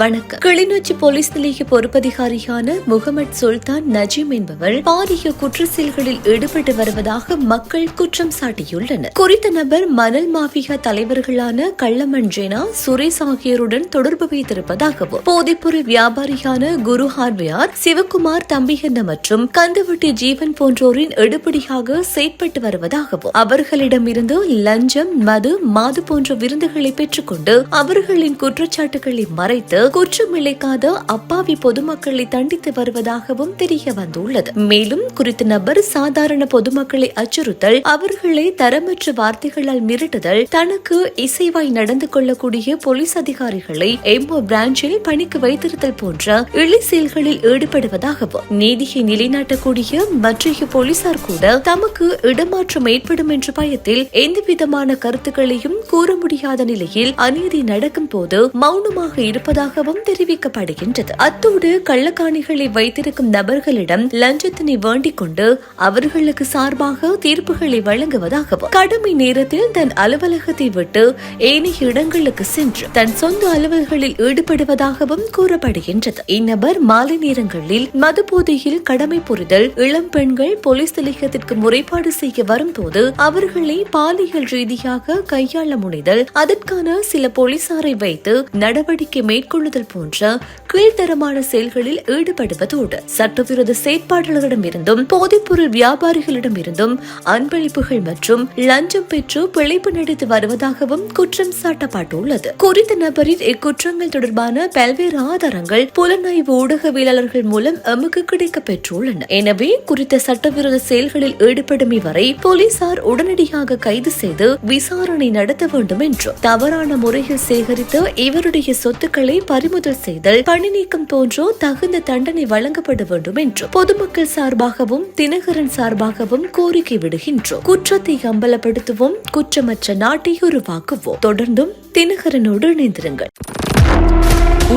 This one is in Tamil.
வணக்கம். கிளிநொச்சி போலீஸ் நிலைய பொறுப்பதிகாரியான முகமது சுல்தான் நஜீம் என்பவர் பாரிய குற்ற செயல்களில் ஈடுபட்டு வருவதாக மக்கள் குற்றம் சாட்டியுள்ளனர். குறித்த நபர் மணல் மாஃபியா தலைவர்களான கள்ளமன் ஜெனா சுரேஷ் ஆகியோருடன் தொடர்பு வைத்திருப்பதாகவும் போதைப்பொருள் வியாபாரியான குரு ஹார்வியார் சிவகுமார் தம்பிகண்ண மற்றும் கந்தவட்டி ஜீவன் போன்றோரின் எடுபடியாக செயற்பட்டு வருவதாகவும் அவர்களிடமிருந்து லஞ்சம் மது மாது போன்ற விருந்துகளை பெற்றுக்கொண்டு அவர்களின் குற்றச்சாட்டுகளை மறைத்து குற்றமிழைக்காத அப்பாவி பொதுமக்களை தண்டித்து வருவதாகவும் தெரிய வந்துள்ளது. மேலும் குறித்த நபர் சாதாரண பொதுமக்களை அச்சுறுத்தல் அவர்களை தரமற்ற வார்த்தைகளால் மிரட்டுதல் தனக்கு இசைவாய் நடந்து கொள்ளக்கூடிய போலீஸ் அதிகாரிகளை எம்ஓ பிரான்ச்சில் பணிக்கு வைத்திருத்தல் போன்ற இழி செயல்களில் ஈடுபடுவதாகவும் நீதியை நிலைநாட்டக்கூடிய மற்றைய போலீசார் கூட தமக்கு இடமாற்றம் ஏற்படும் என்ற பயத்தில் எந்தவிதமான கருத்துக்களையும் கூற முடியாத நிலையில் அநீதி நடக்கும் போது மௌனமாக இருப்பதாகவும் தெரிவிக்கப்படுகின்றது. அத்தோடு கள்ளக்காணிகளை வைத்திருக்கும் நபர்களிடம் லஞ்சத்தினை வேண்டிக் கொண்டு அவர்களுக்கு சார்பாக தீர்ப்புகளை வழங்குவதாகவும் கடமை நேரத்தில் தன் அலுவலகத்தை விட்டு ஏனைய இடங்களுக்கு சென்று தன் சொந்த அலுவல்களில் ஈடுபடுவதாகவும் கூறப்படுகின்றது. இந்நபர் மாலை நேரங்களில் மது போதையில் கடமை புரிதல் இளம் பெண்கள் போலீஸ் நிலையத்திற்கு முறைப்பாடு செய்ய வரும்போது அவர்களை பாலியல் ரீதியாக கையாள முனைதல் அதற்கான சில போலீசாரை வைத்து நடவடிக்கை மேற்கொள்ளுதல் போன்ற கீழ்த்தரமான செயல்களில் ஈடுபடுவதோடு சட்டவிரோத செயற்பாடுகளிடமிருந்தும் போதைப்பொருள் வியாபாரிகளிடமிருந்தும் அன்பளிப்புகள் மற்றும் லஞ்சம் பெற்று பிழைப்பு நடித்து வருவதாகவும் குற்றம் சாட்டப்பட்டுள்ளது. குறித்த நபரின் இக்குற்றங்கள் தொடர்பான பல்வேறு ஆதாரங்கள் புலனாய்வு ஊடகவியலாளர்கள் மூலம் எமக்கு கிடைக்கப் பெற்றுள்ளன எனவே குறித்த சட்டவிரோத செயல்களில் ஈடுபடும் இவரை போலீசார் உடனடியாக கைது செய்து விசாரணை நடத்த வேண்டும் என்றும் தவறான முறையில் சேகரித்து இவருடைய சொத்துக்களை பறிமுதல் செய்தல் பணி நீக்கம் போன்றோ தகுந்த தண்டனை வழங்கப்பட வேண்டும் என்றும் பொதுமக்கள் சார்பாகவும் தினகரன் சார்பாகவும் கோரிக்கை விடுகின்றோம். குற்றத்தை அம்பலப்படுத்துவோம் குற்றமற்ற நாட்டை உருவாக்குவோம். தொடர்ந்தும் தினகரனோடு இணைந்திருங்கள்.